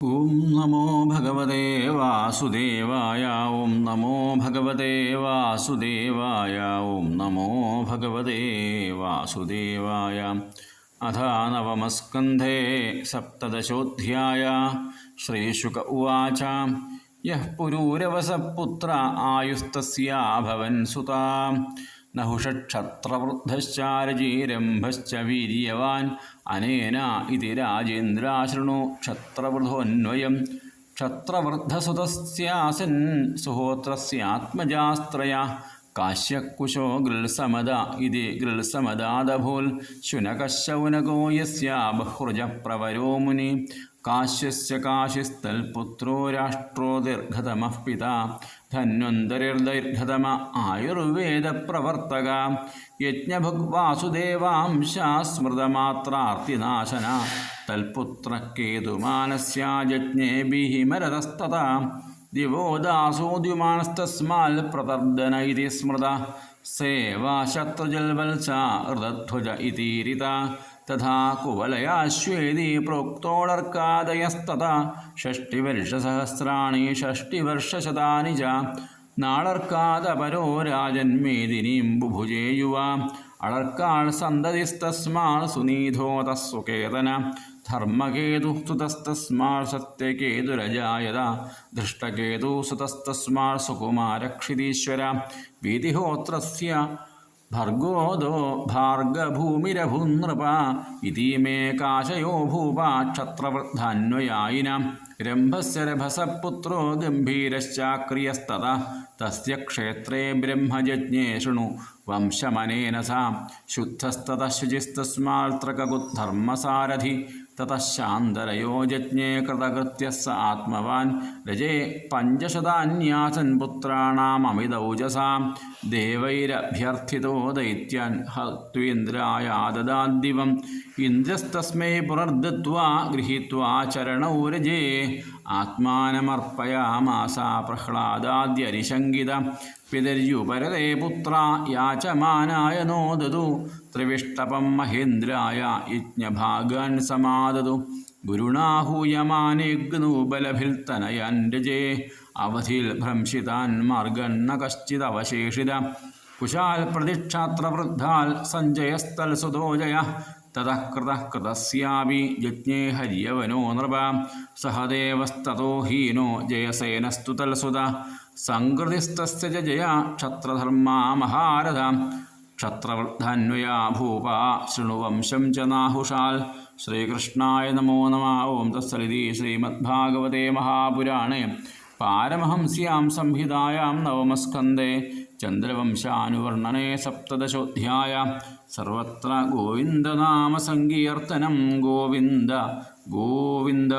ഓം നമോ ഭഗവതേ വാസുദേവായ ഓം നമോ ഭഗവതേ വാസുദേവായ ഓം നമോ ഭഗവതേ വാസുദേവായ അഥ നവമസ്കന്ധേ സപ്തദശോऽധ്യായ ശ്രീശുക ഉവാച യഃ പുരൂരവസപുത്ര ആയുസ്തസ്യാഭവൻ സുതാ നഹുഷക്ഷത്രവൃദ്ധശ്ചാരജീരംഭശ്ച വീര്യവാൻ. അനേന ഇതി രാജേന്ദ്രാശൃണു ക്ഷത്രവൃധോന്വയം ക്ഷത്രവൃദ്ധസുതസ്യാസൻ സുഹോത്രസ്യാത്മജാസ്ത്രയ. കാശ്യക്കുശോ ഗൃൽസമത ഇതി ഗൃൽസമതാദൂൽ ശുനകശൗനകോ യസ്യ ബഹ്രുജപ്രവരോ മുനി കാശ്യസ്യ കാശിസ്തൽപുത്രോ രാഷ്ട്രോ ദീർഘതമഃ പിത ധന്വന്തരിർദൈർഘതമ ആയുർവേദപ്രവർത്തക യജ്ഞഭുഗ്വാസുദേവാംശാസ്മൃതമാത്രാർത്തിനാശന സ്മൃതമാത്രാർത്തിനാശന തൽപുത്രക്കേതുമാനസ്യാജ്ഞേ ബിഹിമരതസ്തത ദിവോ ദാസോദ്യുമാനസ്തസ്മാൽ പ്രതർദന ഇതി സ്മൃത സേവാശത്രുജൽവത്സ ഹൃതധ്വജ ഇതീരിത തഥാ കുവലയാശ്വേതി പ്രോക്തോളർക്കാദയസ്തത ഷഷ്ടിവർഷസഹസ്രാണി ഷഷ്ടിവർഷശതാനി ച നാളർക്കാദപരോ രാജന്മേദിനീം ബുഭുജേയുവ. അളർക്കാൾ സന്തതിസ്തസ്മാൾ സുനീധോ തസ്സുകേതന. ധർമ്മകേതു സുതസ്തസ്മാൾ സത്യകേതുരജായത. ദൃഷ്ടകേതു സുതസ്തസ്മാൾ സുകുമാരക്ഷിതീശ്വര. വീതിഹോത്രസ്യ ഭർഗോദോ ഭാർഗഭൂമിരഭൂനൃപ ഇതീമേ കാശയോ ഭൂപ ക്ഷത്രവൃദ്ധാന്വയായിന. രംഭസ്യ രഭസപുത്രോ ഗംഭീരശ്ചാക്രിയസ്തത തസ്യ ബ്രഹ്മജജ്ഞേ ശൃണു. വംശമനേന സാം ശുദ്ധസ്തത ശുചിസ്തസ്മാൽത്രകകുദ്ധർമ്മസാരഥി തതഃ ശാന്തരയോ ജജ്ഞേ കൃതകൃത്യ സ ആത്മവാൻ രജേ പഞ്ചശതാന്യാസൻ പുത്രാണാമമിതൗജസാം ദേവൈരഭ്യർത്ഥിതോ ദൈത്യാൻ ഹത്വേന്ദ്രായാദദാദ്ദിവം ഇന്ദ്രസ്തസ്മൈ പുനർദത്വാ ഗൃഹീത്വാ ചരണൗ രജേ ആത്മാനമർപ്പയാമാസ പ്രഹ്ലാദാദ്യരിശങ്കിത പിതര്യുപരതേ പുത്ര യാചമാനായ നോദതു. ത്രിവിഷ്ടപം മഹേന്ദ്രായ യജ്ഞഭാഗാൻ സമാദതു. ഗുരുണാഹൂയമാനേഗ്നൂബലഭിൽത്തനയാൻ രജേ അവധിൽ ഭ്രംശിതാൻ മാർഗൻ ന കശ്ചിദവശേഷിത കുശാൽ പ്രതിക്ഷാത്രവൃദ്ധാൽ സഞ്ജയസ്ഥൽ സുതോജയ. തതഃ കൃതഃ യജ്ഞേ ഹര്യവനോ നൃപ. സഹദേവസ്തോ ഹീനോ ജയസേനസ്തു തൽസുത സംകൃതിസ്തസ്യ ച ജയ ക്ഷത്രധർമാ മഹാരഥ ക്ഷത്രവൃദ്ധാന്വയാ ഭൂപ ശൃണുവംശം ച നാഹുഷാൽ. ശ്രീകൃഷ്ണായ നമോ നമ. ഓം തസ്സലിതി ശ്രീമദ്ഭാഗവതേ മഹാപുരാണേ. പാരമഹംസ്യാം സംഹിതായാം നവമസ്കന്ധേ. ചന്ദ്രവംശാനുവർണനെ സപ്തദശോധ്യായ. സർവത്ര ഗോവിന്ദനാമസങ്കീർത്തനം ഗോവിന്ദ ഗോവിന്ദ.